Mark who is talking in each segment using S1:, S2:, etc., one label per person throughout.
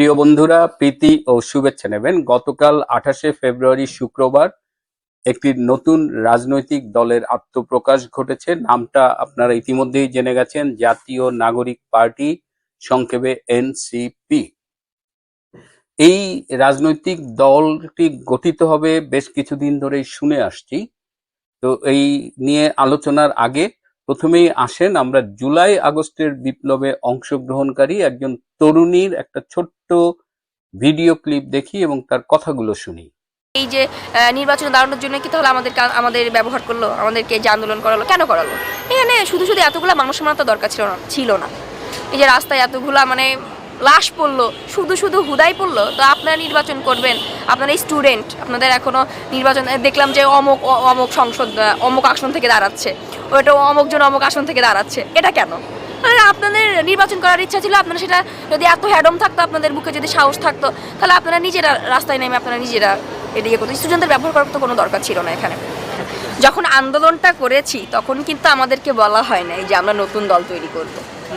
S1: প্রিয় বন্ধুরা, প্রীতি ও শুভেচ্ছা নেবেন। গতকাল আঠাশে ফেব্রুয়ারি শুক্রবার একটি নতুন রাজনৈতিক দলের আত্মপ্রকাশ ঘটেছে। নামটা আপনারা ইতিমধ্যেই জেনে গেছেন, জাতীয় নাগরিক পার্টি, সংক্ষেপে এনসিপি। এই রাজনৈতিক দলটি গঠিত হবে, বেশ কিছুদিন ধরেই শুনে আসছি। তো এই নিয়ে আলোচনার আগে প্রথমেই আসেন আমরা জুলাই আগস্টের বিপ্লবে অংশগ্রহণকারী একজন তরুণীর একটা ছোট্ট ভিডিও ক্লিপ দেখি এবং তার কথাগুলো শুনি।
S2: এই যে নির্বাচন দাঁড়ানোর জন্য কি তাহলে আমাদের আমাদের ব্যবহার করল, আমাদেরকে যে আন্দোলন করালো, কেন করালো? এখানে শুধু শুধু এতগুলো মানুষ মানা দরকার ছিল না ছিল না। এই যে রাস্তায় এতগুলা মানে লাশ পড়ল, শুধু শুধু হুদাই পড়ল? তো আপনারা নির্বাচন করবেন। আপনারা স্টুডেন্ট আপনাদের এখনও নির্বাচন দেখলাম যে অমুক অমুক সংসদ অমুক আসন থেকে দাঁড়াচ্ছে। ওটা অমুক জন অমুক আসন থেকে দাঁড়াচ্ছে। এটা কেন? আপনাদের নির্বাচন করার ইচ্ছা ছিল, আপনারা সেটা যদি এত হ্যাডম থাকতো, আপনাদের বুকে যদি সাহস থাকতো, তাহলে আপনারা নিজেরা রাস্তায় নেমে আপনারা নিজেরা ইয়ে করতো। স্টুডেন্টদের ব্যবহার করার তো কোনো দরকার ছিল না এখানে। যখন আন্দোলনটা করেছি, তখন কিন্তু আমাদেরকে বলা হয় নাই যে আমরা নতুন দল তৈরি করব।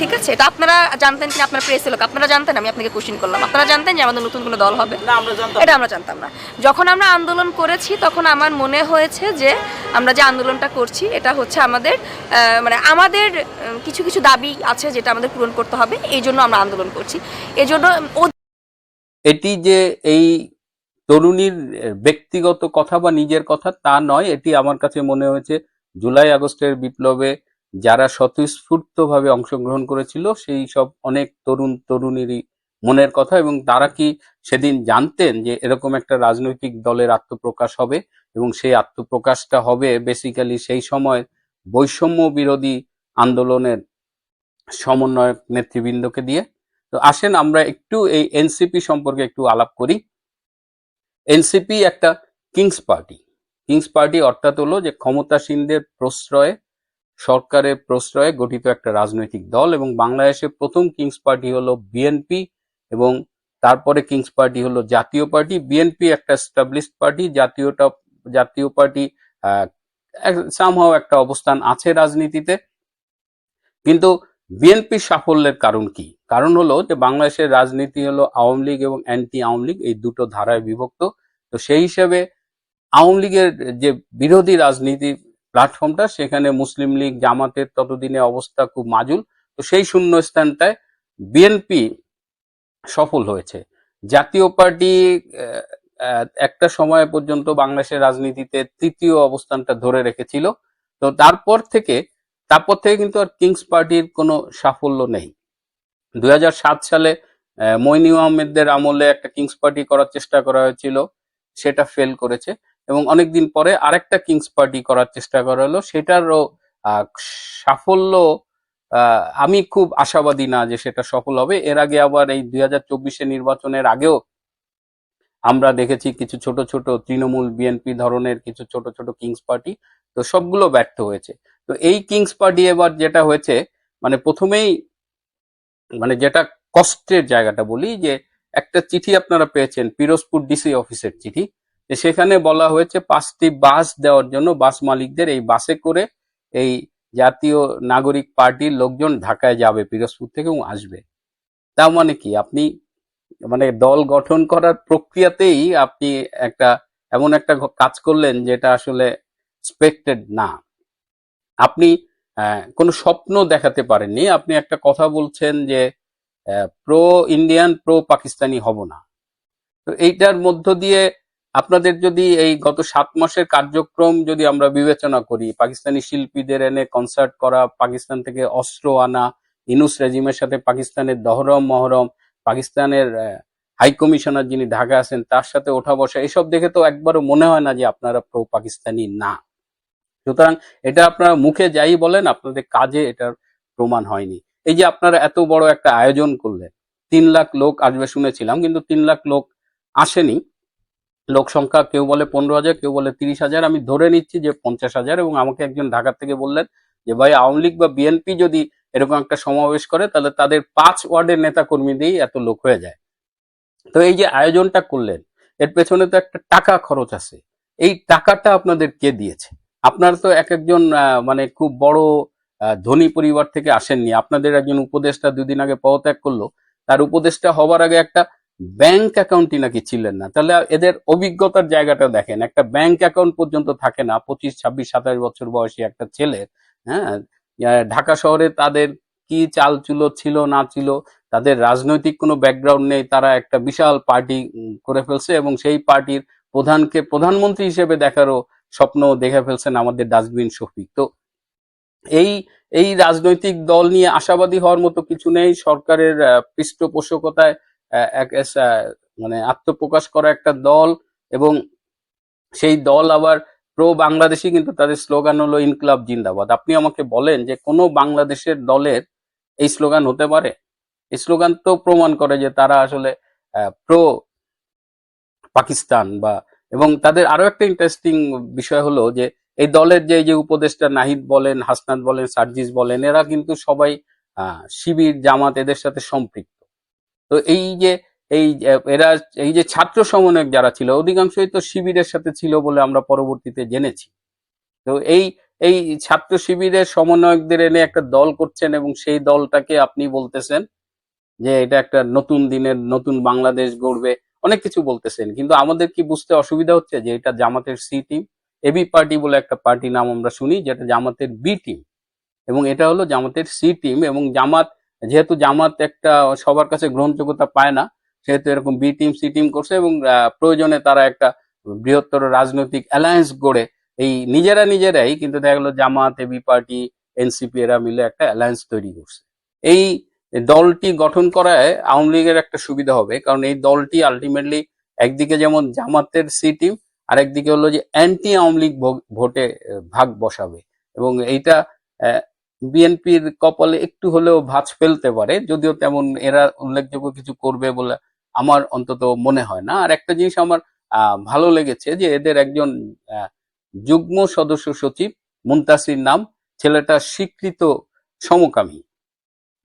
S2: ঠিক আছে? এটা আপনারা জানতেন কি আপনারা প্রেস লোক আপনারা জানতেন আমি আপনাকে কোশ্চিন করলাম। আপনারা জানতেন যে আমাদের নতুন কোনো দল হবে?
S3: না আমরা জানতাম
S2: এটা আমরা জানতাম না। যখন আমরা আন্দোলন করেছি তখন আমার মনে হয়েছে যে আমরা যে আন্দোলনটা করছি এটা হচ্ছে আমাদের আহ, মানে আমাদের কিছু কিছু দাবি আছে যেটা আমাদের পূরণ করতে হবে। এই জন্য আমরা আন্দোলন করছি। এই জন্য
S1: এটি যে এই তরুণীর ব্যক্তিগত কথা বা নিজের কথা তা নয় এটি আমার কাছে মনে হয়েছে জুলাই আগস্টের বিপ্লবে যারা স্বতঃস্ফূর্তভাবে অংশগ্রহণ করেছিল, সেই সব অনেক তরুণ তরুণীরই মনের কথা এবং তারা কি সেদিন জানতেন যে এরকম একটা রাজনৈতিক দলের আত্মপ্রকাশ হবে? এবং সেই আত্মপ্রকাশটা হবে বেসিক্যালি সেই সময় বৈষম্য বিরোধী আন্দোলনের সমন্বয়ক নেতৃবৃন্দকে দিয়ে। তো আসেন আমরা একটু এই এনসিপি সম্পর্কে একটু আলাপ করি। এনসিপি একটা কিংস পার্টি কিংস পার্টি অর্থাৎ হলো যে ক্ষমতাসীনদের প্রশ্রয়ে সরকারের প্রশ্রয়ে গঠিত একটা রাজনৈতিক দল এবং বাংলাদেশের প্রথম কিংস পার্টি হলো বিএনপি এবং তারপরে কিংস পার্টি হলো জাতীয় পার্টি। বিএনপি একটা স্টাবলিশড পার্টি জাতীয়টা, জাতীয় পার্টি সামহাও একটা অবস্থান আছে রাজনীতিতে। কিন্তু বিএনপির সাফল্যের কারণ কি? কারণ হলো যে বাংলাদেশের রাজনীতি হলো আওয়ামী লীগ এবং অ্যান্টি আওয়ামী লীগ, এই দুটো ধারায় বিভক্ত। তো সেই হিসেবে আওয়ামী লীগের যে বিরোধী রাজনীতি প্ল্যাটফর্মটা, সেখানে মুসলিম লীগ জামাতের ততদিনে অবস্থা খুব মাজুল। তো সেই শূন্য স্থানটায় বিএনপি সফল হয়েছে। জাতীয় পার্টি একটা সময় পর্যন্ত বাংলাদেশের রাজনীতিতে তৃতীয় অবস্থানটা ধরে রেখেছিল। তো তারপর থেকে তারপর থেকে কিন্তু আর কিংস পার্টির কোনো সাফল্য নেই। দু হাজার সাত সালে মইনু আহমেদদের আমলে একটা কিংস পার্টি করার চেষ্টা করা হয়েছিল, সেটা ফেল করেছে। এবং অনেকদিন পরে আরেকটা কিংস পার্টি করার চেষ্টা করা হলো। সেটারও সাফল্য আমি খুব আশাবাদী না যে সেটা সফল হবে। এর আগে আবার এই দুই হাজার নির্বাচনের আগেও আমরা দেখেছি কিছু ছোট ছোট তৃণমূল বিএনপি ধরনের কিছু ছোট ছোট কিংস পার্টি তো সবগুলো ব্যর্থ হয়েছে। তো এই কিংস পার্টি এবার যেটা হয়েছে মানে প্রথমেই মানে যেটা কষ্টের জায়গাটা বলি যে, একটা চিঠি আপনারা পেয়েছেন, পিরোজপুর ডিসি অফিসের চিঠি। সেখানে বলা হয়েছে পাঁচটি বাস দেওয়ার জন্য বাস মালিকদের এই বাসে করে এই জাতীয় নাগরিক পার্টির লোকজন ঢাকায় যাবে, পিরোজপুর থেকে আসবে। তার মানে কি? আপনি মানে দল গঠন করার প্রক্রিয়াতেই আপনি একটা এমন একটা কাজ করলেন যেটা আসলে এক্সপেক্টেড না। আপনি কোনো স্বপ্ন দেখাতে পারেননি। আপনি একটা কথা বলছেন যে প্রো ইন্ডিয়ান প্রো পাকিস্তানি হব না। তো এইটার মধ্য দিয়ে আপনাদের যদি এই গত সাত মাসের কার্যক্রম যদি আমরা বিবেচনা করি, পাকিস্তানি শিল্পীদের এনে কনসার্ট করা, পাকিস্তান থেকে অস্ত্র আনা, ইনুস রেজিমের সাথে পাকিস্তানের দহরম মহরম, পাকিস্তানের হাই কমিশনার যিনি ঢাকা আছেন, তার সাথে ওঠা বসা, এসব দেখে তো একবারও মনে হয় না যে আপনারা প্রো পাকিস্তানি না। সুতরাং এটা আপনারা মুখে যাই বলেন, আপনাদের কাজে এটার প্রমাণ হয়নি। এই যে আপনারা এত বড় একটা আয়োজন করলেন, তিন লাখ লোক আসবে শুনেছিলাম, কিন্তু তিন লাখ লোক আসেনি। লোক সংখ্যা কেউ বলে পনেরো হাজার, কেউ বলে তিরিশ হাজার। আমি ধরে নিচ্ছি যে পঞ্চাশ হাজার এবং আমাকে একজন ঢাকা থেকে বললেন যে, ভাই, আওয়ামী লীগ বা বিএনপি যদি এরকম একটা সমাবেশ করে, তাহলে তাদের পাঁচ ওয়ার্ডের নেতা কর্মী দিয়েই এত লোক হয়ে যায়। তো এই যে আয়োজনটা করলেন, এর পেছনে তো একটা টাকা খরচ আছে। এই টাকাটা আপনাদের কে দিয়েছে? আপনারা তো এক একজন মানে খুব বড় ধনী পরিবার থেকে আসেননি। আপনাদের একজন উপদেষ্টা দুদিন আগে পদত্যাগ করল। তার উপদেষ্টা হবার আগে একটা ব্যাংক অ্যাকাউন্টই নাকি ছিলেন না? তাহলে এদের অভিজ্ঞতার জায়গাটা দেখেন। একটা ব্যাংক অ্যাকাউন্ট পর্যন্ত থাকে না, পঁচিশ, ছাব্বিশ, সাতাশ বছর বয়সী একটা ছেলে হ্যাঁ? ঢাকা শহরে তাদের কি চাল চুলো ছিল না ছিল, তাদের রাজনৈতিক কোনো ব্যাকগ্রাউন্ড নেই, তারা একটা বিশাল পার্টি করে ফেলছে এবং সেই পার্টির প্রধানকে প্রধানমন্ত্রী হিসেবে দেখারও স্বপ্ন দেখে ফেলছেন আমাদের ডাস্টবিন শফিক। তো এই এই রাজনৈতিক দল নিয়ে আশাবাদী হওয়ার মতো কিছু নেই, সরকারের পৃষ্ঠপোষকতায় মানে আত্মপ্রকাশ করা একটা দল এবং সেই দল আবার প্রো বাংলাদেশি কিন্তু তাদের স্লোগান হলো ইনকলাব জিন্দাবাদ। আপনি আমাকে বলেন যে কোনো বাংলাদেশের দলের এই স্লোগান হতে পারে? এই স্লোগান তো প্রমাণ করে যে তারা আসলে প্রো পাকিস্তান বা, এবং তাদের আরও একটা ইন্টারেস্টিং বিষয় হলো যে এই দলের যে যে উপদেষ্টা নাহিদ বলেন, হাসনাত বলেন, সার্জিস বলেন, এরা কিন্তু সবাই শিবির, জামাত এদের সাথে সম্পৃক্ত। তো এই যে, এই এরা, এই যে ছাত্র সমন্বয়ক যারা ছিল, অধিকাংশই তো শিবিরের সাথে ছিল বলে আমরা পরবর্তীতে জেনেছি। তো এই এই ছাত্র শিবিরের সমন্বয়কদের এনে একটা দল করছেন এবং সেই দলটাকে আপনি বলতেছেন যে এটা একটা নতুন দিনের, নতুন বাংলাদেশ গড়বে, অনেক কিছু বলতেছেন। কিন্তু আমাদের কি বুঝতে অসুবিধা হচ্ছে যে এটা জামাতের সি টিম? এবি পার্টি বলে একটা পার্টি নাম আমরা শুনি, যেটা জামাতের বি টিম। এবং এটা হলো জামাতের সি টিম এবং জামাত যেহেতু জামাত একটা সবার কাছে গ্রহণযোগ্যতা পায় না, সেহেতু এরকম বি টিম সি টিম করছে এবং প্রয়োজনে তারা একটা বৃহত্তর রাজনৈতিক অ্যালায়েন্স গড়ে এই নিজেরা নিজেরাই কিন্তু দেখা গেলো জামাত এবি পার্টি এনসিপি এরা মিলে একটা অ্যালায়েন্স তৈরি করছে। এই দলটি গঠন করায় আওয়ামী লীগের একটা সুবিধা হবে, কারণ এই দলটি আলটিমেটলি একদিকে যেমন জামাতের সি টিম আর একদিকে হলো যে অ্যান্টি আওয়ামী লীগ ভোটে ভাগ বসাবে এবং এইটা বিএনপির কপালে একটু হলেও ভাঁজ ফেলতে পারে, যদিও তেমন এরা উল্লেখযোগ্য কিছু করবে বলে আমার অন্তত মনে হয় না। আর একটা জিনিস আমার ভালো লেগেছে যে এদের একজন যুগ্ম সদস্য সচিব মুন্তাসির নাম, ছেলেটা স্বীকৃত সমকামী।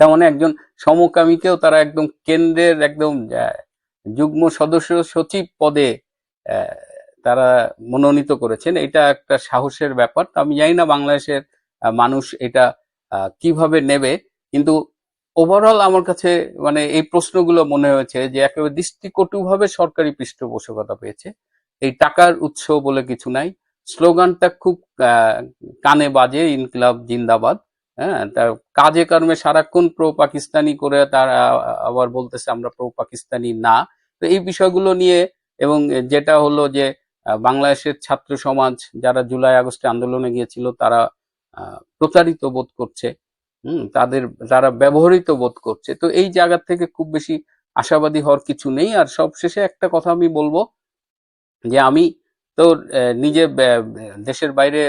S1: তার মানে একজন সমকামীকেও তারা একদম কেন্দ্রের একদম যুগ্ম সদস্য সচিব পদে তারা মনোনীত করেছেন। এটা একটা সাহসের ব্যাপার। আমি জানি না বাংলাদেশের মানুষ এটা কীভাবে নেবে? কিন্তু ওভারঅল আমার কাছে মানে এই প্রশ্নগুলো মনে হয়েছে যে একেবারে দৃষ্টিকটুভাবে সরকারি পৃষ্ঠপোষকতা পেয়েছে। এই টাকার উৎস বলে কিছু নাই। স্লোগানটা খুব কানে বাজে, ইনকিলাব জিন্দাবাদ। হ্যাঁ তার কাজে কর্মে সারাক্ষণ প্রো পাকিস্তানি করে তারা আবার বলতেছে আমরা প্রো পাকিস্তানি না। তো এই বিষয়গুলো নিয়ে এবং যেটা হলো যে বাংলাদেশের ছাত্র সমাজ যারা জুলাই আগস্টে আন্দোলনে গিয়েছিল তারা আহ, প্রতারিত বোধ করছে হুম তাদের তারা ব্যবহৃত বোধ করছে। তো এই জায়গা থেকে খুব বেশি আশাবাদী হওয়ার কিছু নেই। আর সবশেষে একটা কথা আমি বলব যে আমি তো নিজে দেশের বাইরে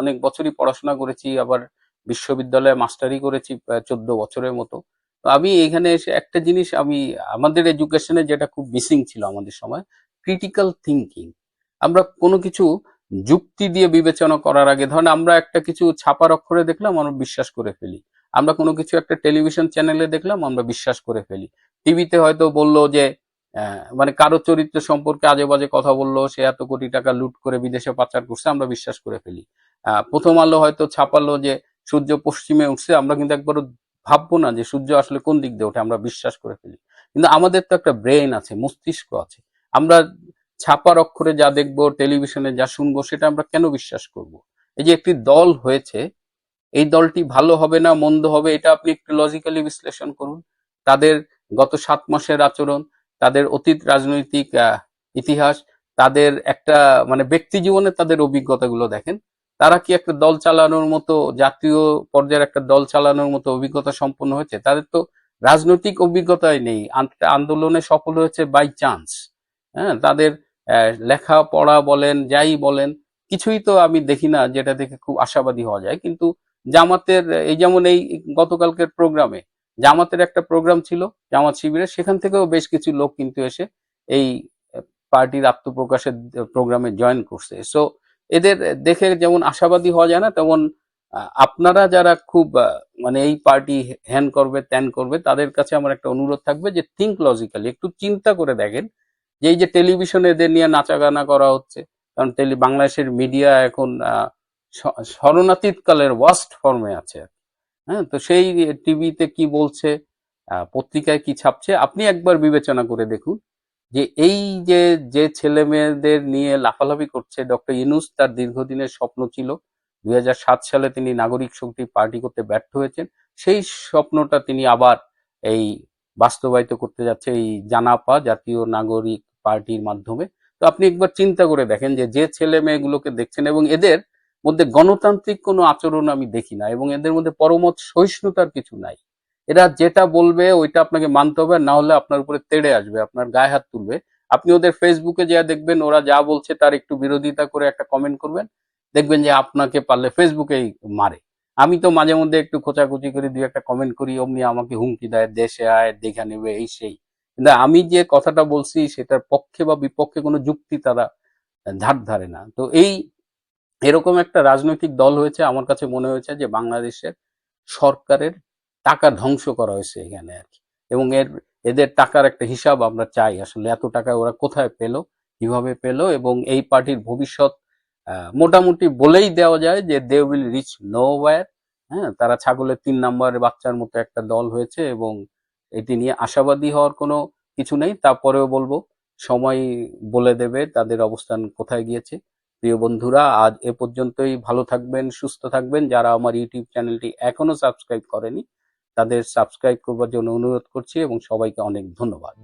S1: অনেক বছরই পড়াশোনা করেছি আবার বিশ্ববিদ্যালয়ে মাস্টারি করেছি চোদ্দ বছরের মতো। তো আমি এখানে এসে একটা জিনিস আমি আমাদের এডুকেশনে যেটা খুব মিসিং ছিল আমাদের সময় ক্রিটিক্যাল থিঙ্কিং আমরা কোনো কিছু যুক্তি দিয়ে বিবেচনা করার আগে, ধরেন আমরা একটা কিছু ছাপার অক্ষরে দেখলাম, আমরা বিশ্বাস করে ফেলি। আমরা কোনো কিছু একটা টেলিভিশন চ্যানেলে দেখলাম, আমরা বিশ্বাস করে ফেলি। টিভিতে হয়তো বলল যে মানে কারও চরিত্র সম্পর্কে আজে বাজে কথা বলল, সে এত কোটি টাকা লুট করে বিদেশে পাচার করছে, আমরা বিশ্বাস করে ফেলি। প্রথম আলো হয়তো ছাপালো যে, সূর্য পশ্চিমে উঠছে, আমরা কিন্তু একবারও ভাববো না যে, সূর্য আসলে কোন দিক দিয়ে ওঠে, আমরা বিশ্বাস করে ফেলি। কিন্তু আমাদের তো একটা ব্রেন আছে, মস্তিষ্ক আছে। আমরা ছাপার অক্ষরে যা দেখব, টেলিভিশনে যা শুনব, সেটা আমরা কেন বিশ্বাস করব? এই যে একটি দল হয়েছে, এই দলটি ভালো হবে না, মন্দ হবে, এটা আপনি একটু লজিক্যালি বিশ্লেষণ করুন। তাদের গত সাত মাসের আচরণ, তাদের অতীত রাজনৈতিক ইতিহাস, তাদের একটা মানে ব্যক্তি জীবনে তাদের অভিজ্ঞতাগুলো দেখেন। তারা কি একটা দল চালানোর মতো, জাতীয় পর্যায়ের একটা দল চালানোর মতো অভিজ্ঞতা সম্পন্ন হয়েছে? তাদের তো রাজনৈতিক অভিজ্ঞতাই নেই। আন্দোলনে সফল হয়েছে বাই চান্স হ্যাঁ তাদের লেখাপড়া বলেন, যাই বলেন, কিছুই তো আমি দেখি না যেটা দেখে খুব আশাবাদী হওয়া যায়। কিন্তু জামাতের, এই যেমন এই গতকালকের প্রোগ্রামে জামাতের একটা প্রোগ্রাম ছিল, জামাত শিবিরে, সেখান থেকেও বেশ কিছু লোক কিন্তু এসে এই পার্টির আত্মপ্রকাশের প্রোগ্রামে জয়েন করছে। সো এদের দেখে যেমন আশাবাদী হওয়া যায় না, তেমন আপনারা যারা খুব মানে এই পার্টি হ্যান করবে, ত্যান করবে, তাদের কাছে আমার একটা অনুরোধ থাকবে যে থিঙ্ক লজিক্যালি একটু চিন্তা করে দেখেন যে এই যে টেলিভিশনে এদের নিয়ে নাচা গানা করা হচ্ছে কারণ টেলি বাংলাদেশের মিডিয়া এখন আহ, স- স্মরণাতীত কালের ওয়াস্ট ফর্মে আছে হ্যাঁ তো সেই টিভিতে কি বলছে পত্রিকায় কি ছাপছে আপনি একবার বিবেচনা করে দেখুন যে এই যে যে ছেলে মেয়েদের নিয়ে লাফালাফি করছে ডক্টর ইনুস তার দীর্ঘদিনের স্বপ্ন ছিল দুই হাজার সাত সালে তিনি নাগরিক শক্তি পার্টি করতে ব্যর্থ হয়েছেন সেই স্বপ্নটা তিনি আবার এই বাস্তবায়িত করতে যাচ্ছে এই জানাপা জাতীয় নাগরিক পার্টির মাধ্যমে। তো আপনি একবার চিন্তা করে দেখেন যে যে ছেলে মেয়েগুলোকে দেখছেন এবং এদের মধ্যে গণতান্ত্রিক কোনো আচরণ আমি দেখি না এবং এদের মধ্যে পরমত সহিষ্ণুতার কিছু নাই। এরা যেটা বলবে ওইটা আপনাকে মানতে হবে না হলে আপনার উপরে তেড়ে আসবে, আপনার গায়ে হাত তুলবে। আপনি ওদের ফেসবুকে যা দেখবেন, ওরা যা বলছে তার একটু বিরোধিতা করে একটা কমেন্ট করবেন। দেখবেন যে আপনাকে পারলে ফেসবুকেই মারে। আমি তো মাঝে মধ্যে একটু খোঁচাখুচি করে দুই একটা কমেন্ট করি, অমনি আমাকে হুমকি দেয়, দেশে আয়, দেখা নেবে, এই সেই। কিন্তু আমি যে কথাটা বলছি, সেটার পক্ষে বা বিপক্ষে কোনো যুক্তি তারা ধার ধারে না। তো এই এরকম একটা রাজনৈতিক দল হয়েছে, আমার কাছে মনে হয়েছে যে বাংলাদেশের সরকারের টাকা ধ্বংস করা হয়েছে এখানে আর কি। এবং এর, এদের টাকার একটা হিসাব আমরা চাই আসলে, এত টাকা ওরা কোথায় পেল, কীভাবে পেল, এবং এই পার্টির ভবিষ্যৎ মোটামুটি বলেই দেওয়া যায় যে they will reach no war হ্যাঁ? তারা ছাগলের তিন নম্বরের বাচ্চার মতো একটা দল হয়েছে এবং এটি নিয়ে আশাবাদী হওয়ার কোনো কিছু নেই। তারপরেও বলব, সময় বলে দেবে তাদের অবস্থান কোথায় গিয়েছে। প্রিয় বন্ধুরা, আজ এ পর্যন্তই। ভালো থাকবেন, সুস্থ থাকবেন। যারা আমার ইউটিউব চ্যানেলটি এখনও সাবস্ক্রাইব করেনি, তাদের সাবস্ক্রাইব করবার জন্য অনুরোধ করছি এবং সবাইকে অনেক ধন্যবাদ।